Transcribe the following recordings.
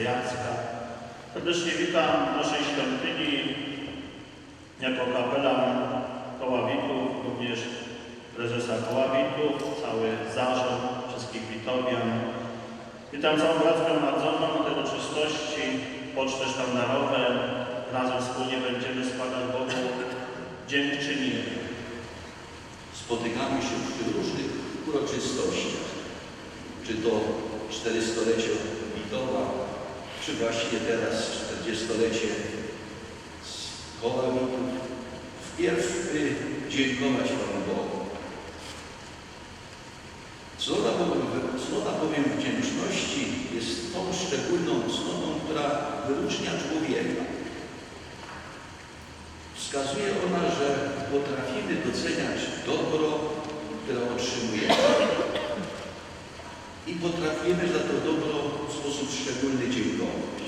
Jacka. Serdecznie witam w naszej świątyni jako kapelan Koławitów, również prezesa Koławitów, cały zarząd, wszystkich witowian. Witam całą pracę gromadzoną tej uroczystości, poczty sztandarowe. Razem wspólnie będziemy składać Bogu dziękczynienie. Spotykamy się przy różnych uroczystościach, czy to 400-lecie Witowa, czy właśnie teraz 40-lecie z koła Witów. Wpierw by dziękować Panu Bogu. Cnota, bowiem- bowiem wdzięczności jest tą szczególną cnotą, która wyróżnia człowieka. Wskazuje ona, że potrafimy doceniać dobro, które otrzymujemy i potrafimy za to dobro sposób szczególny dziękować.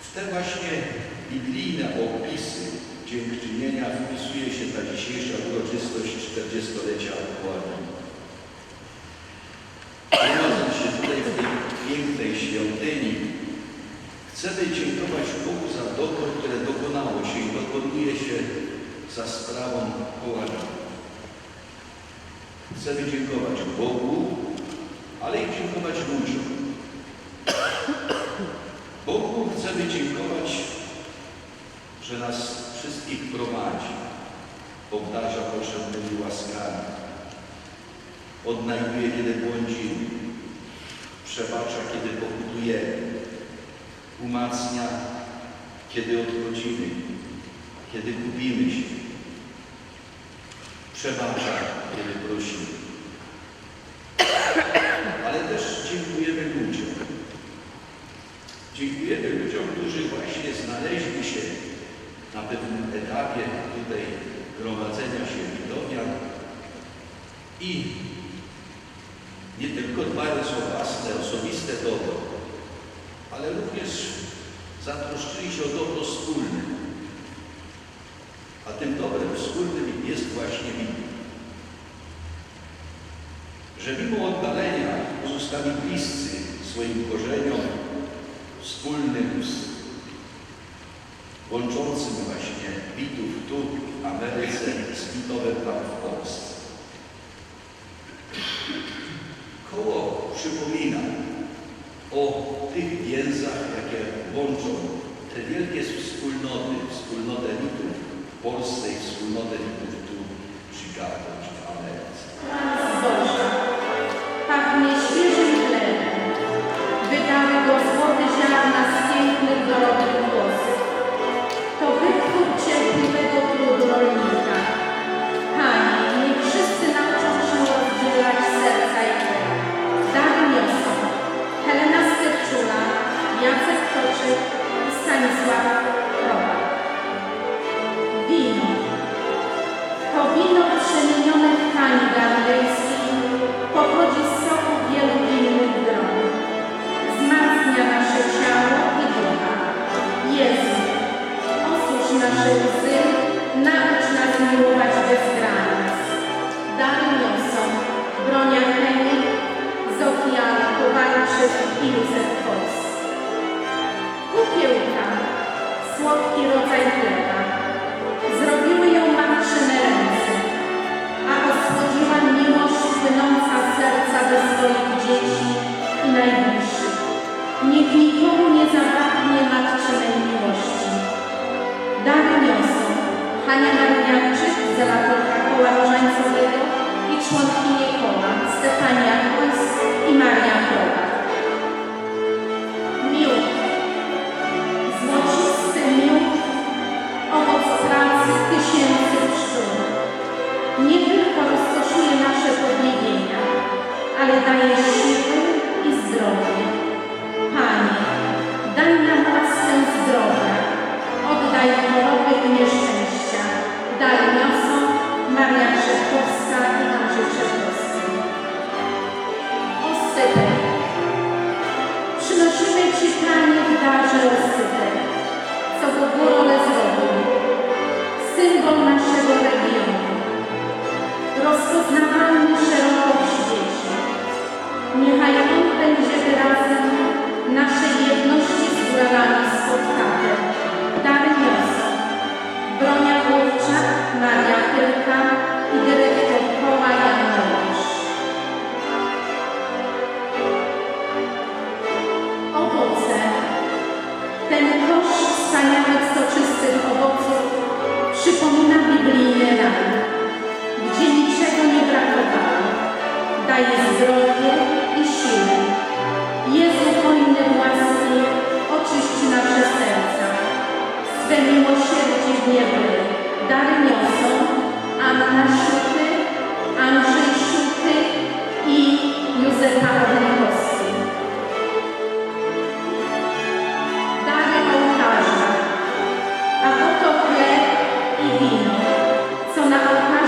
W te właśnie biblijne opisy dziękczynienia wpisuje się ta dzisiejsza uroczystość 40-lecia Koławina. Gromadząc się tutaj w tej pięknej świątyni, Chcemy dziękować Bogu za dobro, które dokonało się i dokonuje się za sprawą Koławina. Chcemy dziękować Bogu, ale i dziękować ludziom. Bogu chcemy dziękować, że nas wszystkich prowadzi, obdarza potrzebnymi łaskami, odnajduje, kiedy błądzimy, przebacza, kiedy pokutujemy, umacnia, kiedy odchodzimy, kiedy gubimy się, przebacza, kiedy prosimy. Ale też dziękujemy ludziom. Dziękujemy ludziom, którzy właśnie znaleźli się na pewnym etapie tutaj gromadzenia się widowian i nie tylko dbając o własne, osobiste dobro, ale również zatroszczyli się o dobro wspólne. A tym dobrem wspólnym jest właśnie wino. Że mimo oddalenia pozostali bliscy swoim korzeniom wspólnym, z- łączącym właśnie Witów tu w Ameryce z Witowem tam w Polsce. Koło przypomina o tych więzach, jakie łączą te wielkie wspólnoty, wspólnotę mitów w Polsce i wspólnotę mitów tu w Chicago tkani galdejskiej pochodzi z soku wielu innych dron. Wzmacnia nasze ciało i ducha. Jezu, osusz nasze łzy, naucz nas miłować bez granic. Dary niosą Bronia Henning, Zofia Kowalczyk i Józef serca do swoich dzieci i najbliższych. Niech nikomu nie zabraknie matczynej miłości. Dary niosą Hania Marianczyk, zelatorka Come. na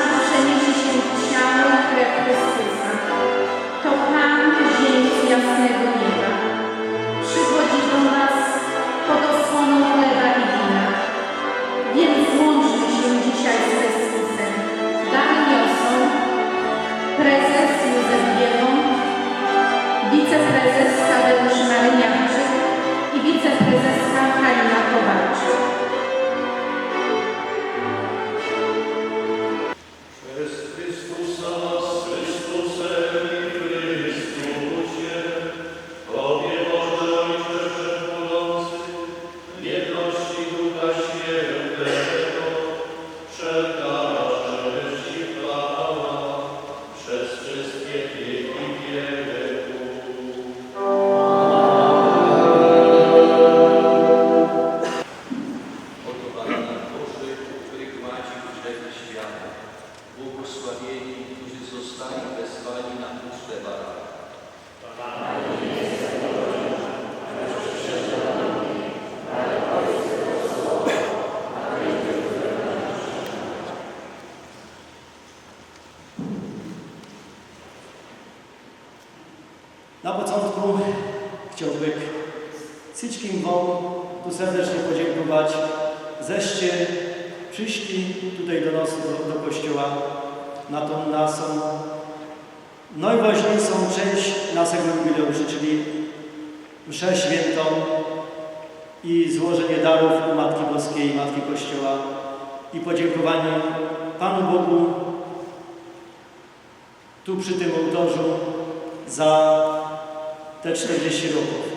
i złożenie darów u Matki Boskiej i Matki Kościoła i podziękowanie Panu Bogu tu przy tym ołtarzu za te 40 roku.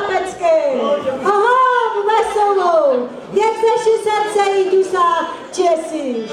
chlapecké. Aha, veselou, jak naše srdce jdu sa Česi.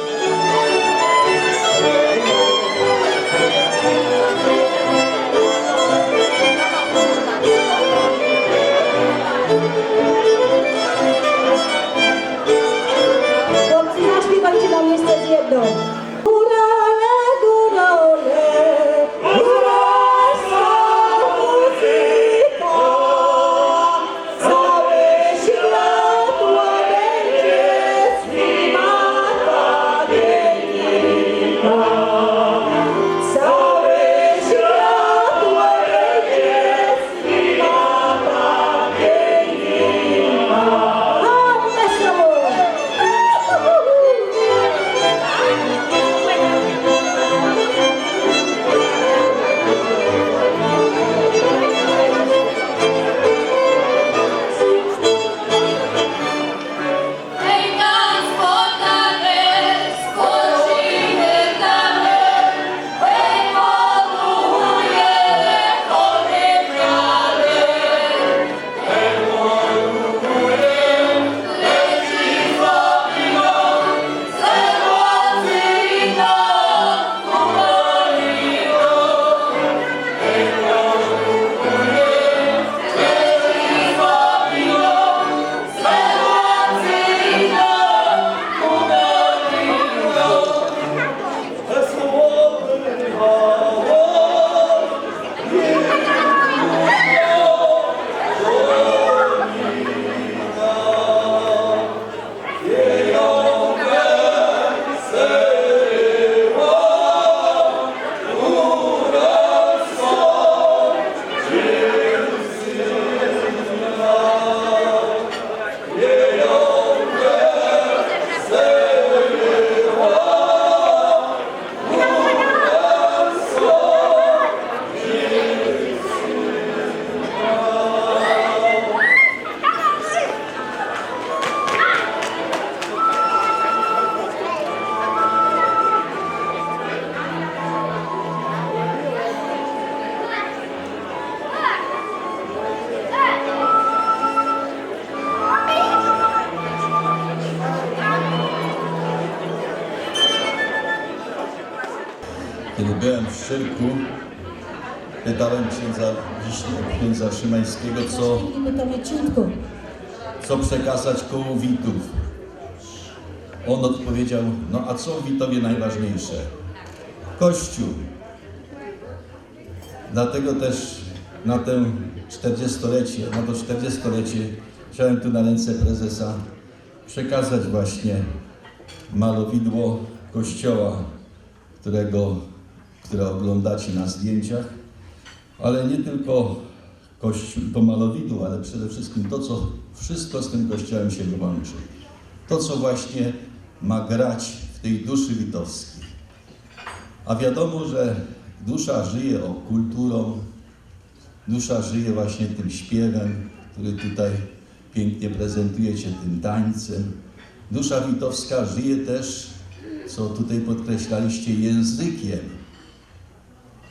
Szczyrku, pytałem księdza, księdza Szymańskiego, co, co przekazać koło Witów. On odpowiedział, no a co Witowie najważniejsze? Kościół. Dlatego też na tę 40-lecie, na to 40-lecie chciałem tu na ręce prezesa przekazać właśnie malowidło kościoła, którego, które oglądacie na zdjęciach, ale nie tylko kościół, to malowidło, ale przede wszystkim to, co wszystko z tym kościołem się łączy. To, co właśnie ma grać w tej duszy litowskiej. A wiadomo, że dusza żyje o kulturą, dusza żyje właśnie tym śpiewem, który tutaj pięknie prezentujecie, tym tańcem. Dusza witowska żyje też, co tutaj podkreślaliście, językiem.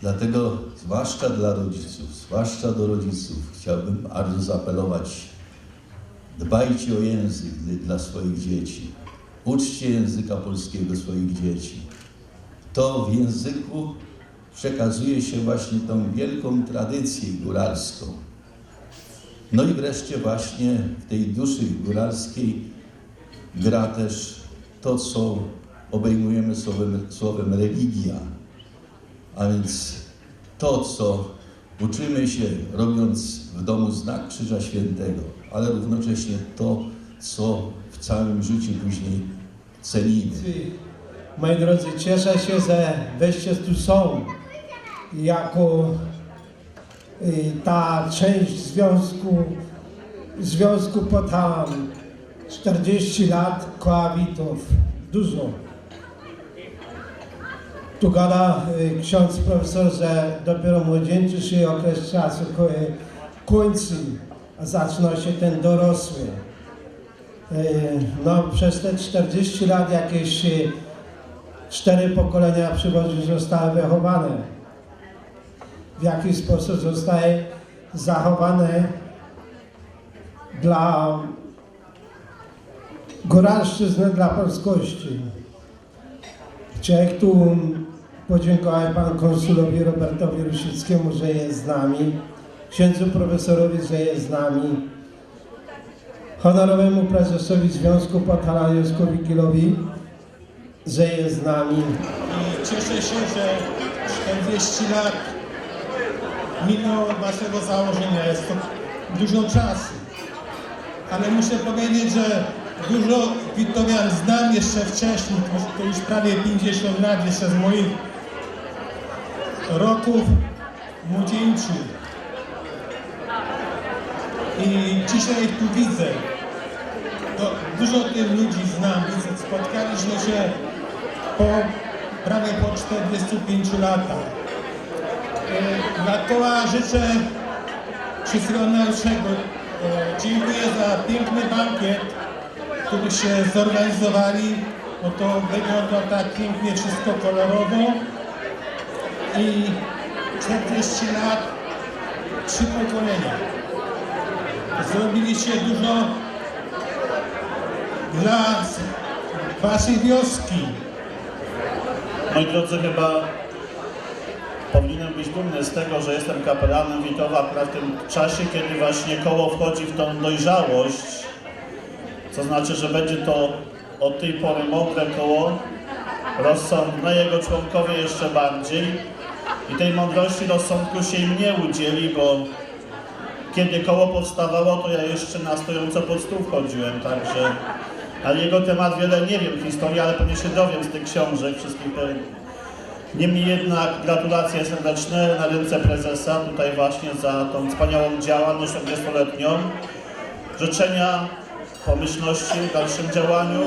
Dlatego, zwłaszcza dla rodziców, zwłaszcza do rodziców, chciałbym bardzo zaapelować. Dbajcie o język dla- swoich dzieci. Uczcie języka polskiego swoich dzieci. To w języku przekazuje się właśnie tą wielką tradycję góralską. No i wreszcie właśnie w tej duszy góralskiej gra też to, co obejmujemy słowem, słowem religia. A więc to, co uczymy się robiąc w domu znak Krzyża Świętego, ale równocześnie to, co w całym życiu później cenimy. Moi drodzy, cieszę się, że weście tu są jako y, ta część związku, związku Potam. 40 lat koawitów. Dużo. Tu gada y, ksiądz profesor, że dopiero młodzieńczy się okres czasu y, kończy, a zaczyna się ten dorosły. Y, No, przez te 40 lat jakieś cztery pokolenia przywozi zostały wychowane. W jaki sposób zostaje zachowane dla góralszczyzny, dla polskości. Tu podziękować panu konsulowi Robertowi Rusickiemu, że jest z nami, księdzu profesorowi, że jest z nami, honorowemu prezesowi Związku Patala Józkowi Kilowi, że jest z nami. Cieszę się, że 40 lat minęło od naszego założenia. Jest to dużo czasu. Ale muszę powiedzieć, że dużo Witowian znam jeszcze wcześniej, to, już prawie 50 lat, jeszcze z moich roków młodzieńczych. I dzisiaj tu widzę, to dużo tych ludzi znam, spotkaliśmy się po prawie po 45 latach. E, Dla koła życzę wszystkiego najlepszego. E, Dziękuję za piękny bankiet, który się zorganizowali. Oto wygląda tak pięknie, wszystko kolorowo. I 40 lat, trzy pokolenia. Zrobiliście dużo dla waszej wioski. Moi drodzy, chyba powinienem być dumny z tego, że jestem kapelanem Witowa w tym czasie, kiedy właśnie koło wchodzi w tą dojrzałość. Co znaczy, że będzie to od tej pory mądre koło, rozsądne, jego członkowie jeszcze bardziej. I tej mądrości, rozsądku się im nie udzieli, bo kiedy koło powstawało, to ja jeszcze na stojąco pod stół chodziłem, także... Ale jego temat wiele nie wiem historii, ale pewnie się dowiem z tych książek wszystkich. Niemniej jednak gratulacje serdeczne na ręce prezesa tutaj właśnie za tą wspaniałą działalność 40-letnią. Życzenia pomyślności w dalszym działaniu.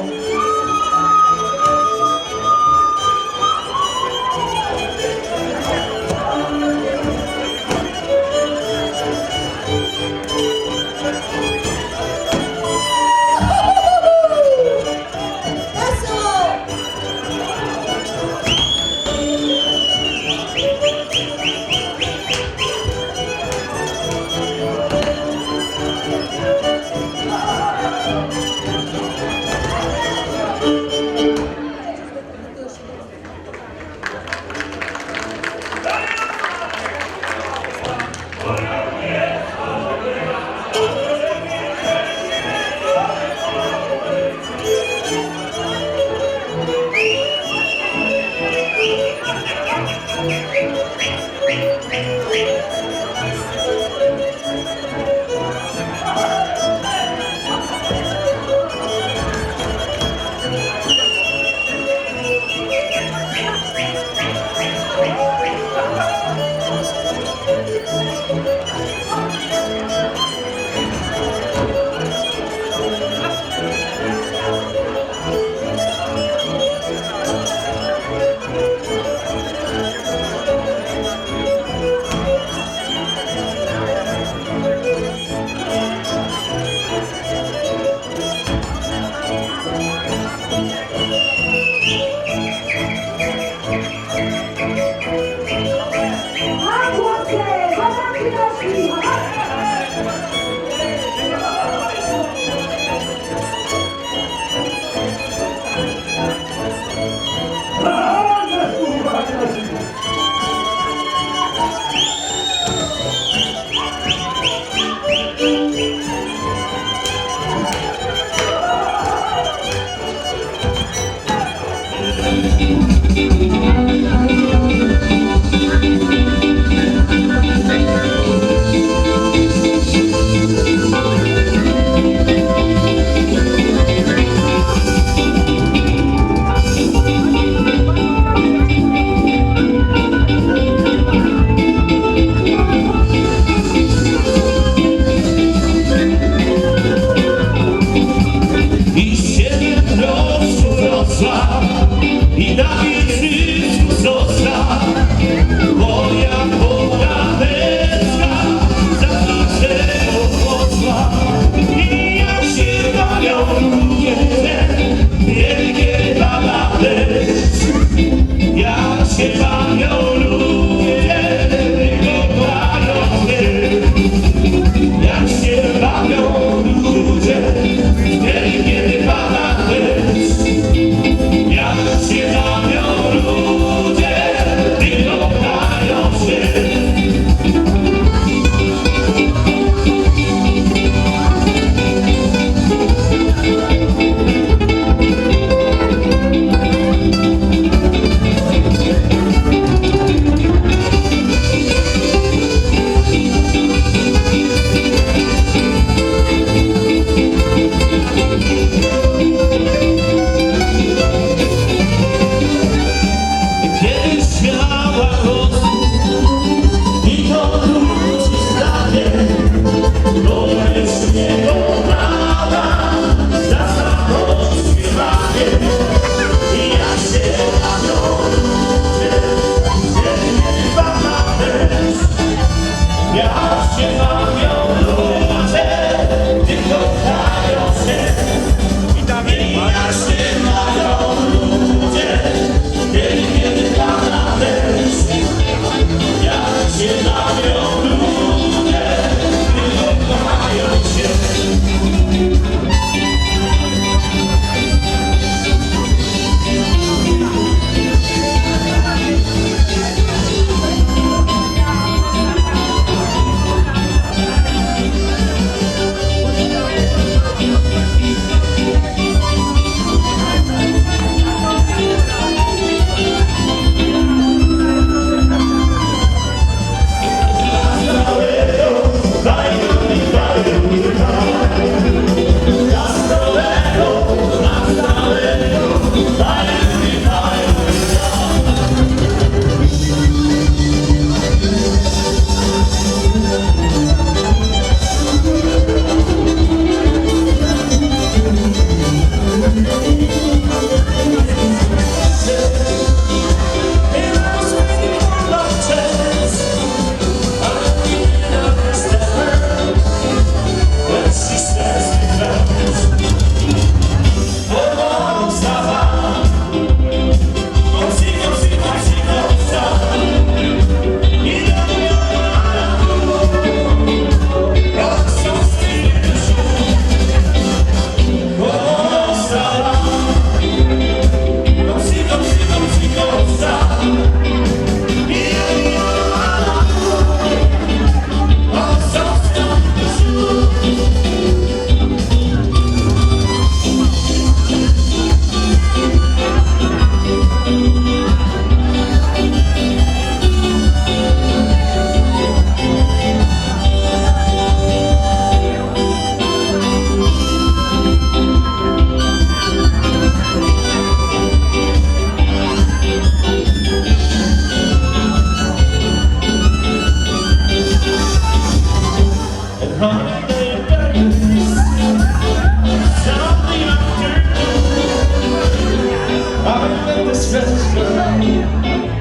I'm been this